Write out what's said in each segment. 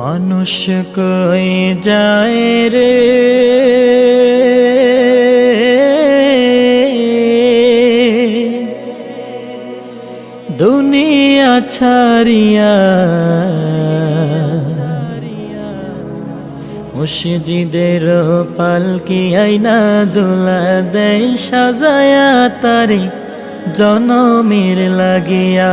মানুষ কই যায় রে? দুনিয়া ছাড়িয়া মুর্শিদের পালকি আইনা দোলা দেয় সাজায়া তারে জনমের লাগিয়া।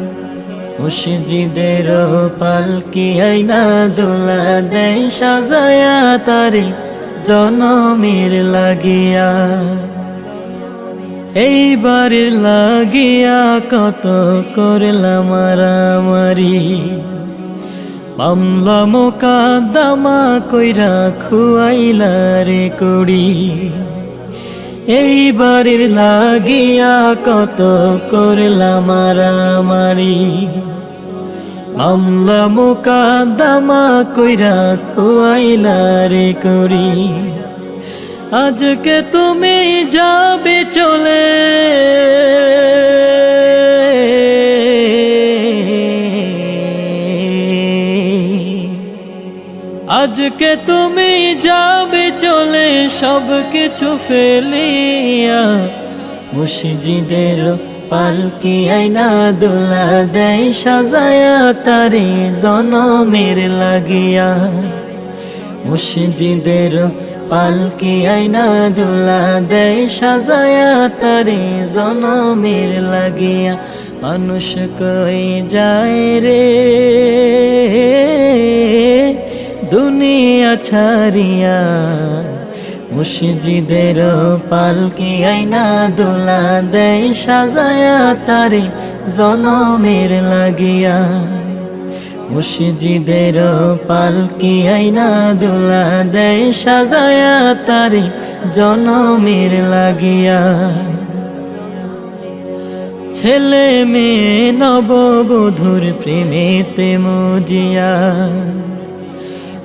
মুর্শিদের পালকি আইনা দোলা দেয় সাজায়া তারে জনমের লাগিয়া। এইবার লাগিয়া কত করলাম মারামারি মামলা মোকাদ্দমা কইরা খুয়াইলা রে কড়ি। এইবারের লাগিয়া কত করলাম মারামারি মোকা দামা কইরা কোয়াইলা রে করি। আজকে তুমি যাবে চলে আজকে তুমি যাবে চলে সব কিছু ফেলিয়া। মুর্শিদের পালকি আইনা দোলা দেয় সাজায়া তারে জনমের লাগিয়া। মুর্শিদের পালকি আইনা দোলা দেয় সাজায়া তারে জনমের লাগিয়া। মানুষ কই যায় রে? দুনিয়া ছাড়িয়া মুর্শিদের পালকি আইনা দোলা দেয়, সাজায়া তারে জনমের লাগিয়া। মুর্শিদের পালকি আইনা দোলা দেয়, সাজায়া তারে জনমের লাগিয়া। ছেলে মেয়ে নববধুর প্রেমেতে মজিয়া।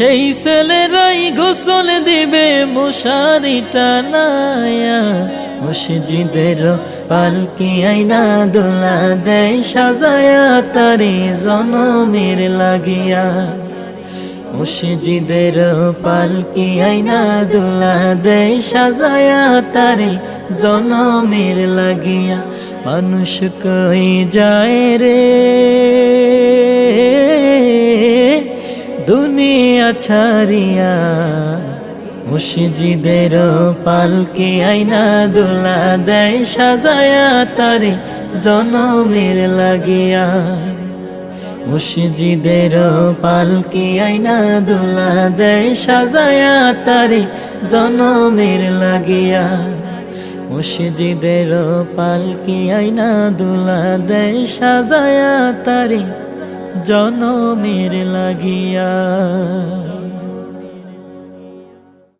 সেই ছেলেরাই গোসল দিবে মশারি টানায়া মসজিদের পালকি আইনা দোলা দেয়, সাজায়া তারে জনমের লাগিয়া। মসজিদের পালকি আইনা দোলা দেয়, সাজায়া তারে জনমের লাগিয়া। মানুষ কই যায় রে? দুনিয়া ছাড়িয়া মসজিদের পালকি আইনা দোলা দেয়, সাজায়া তারে জনমের লাগিয়া। মসজিদের পালকি আইনা দোলা দেয়, সাজায়া তারে জনমের লাগিয়া। মসজিদের পালকি আইনা দোলা দেয়, সাজায়া তারে জনমের লাগিয়া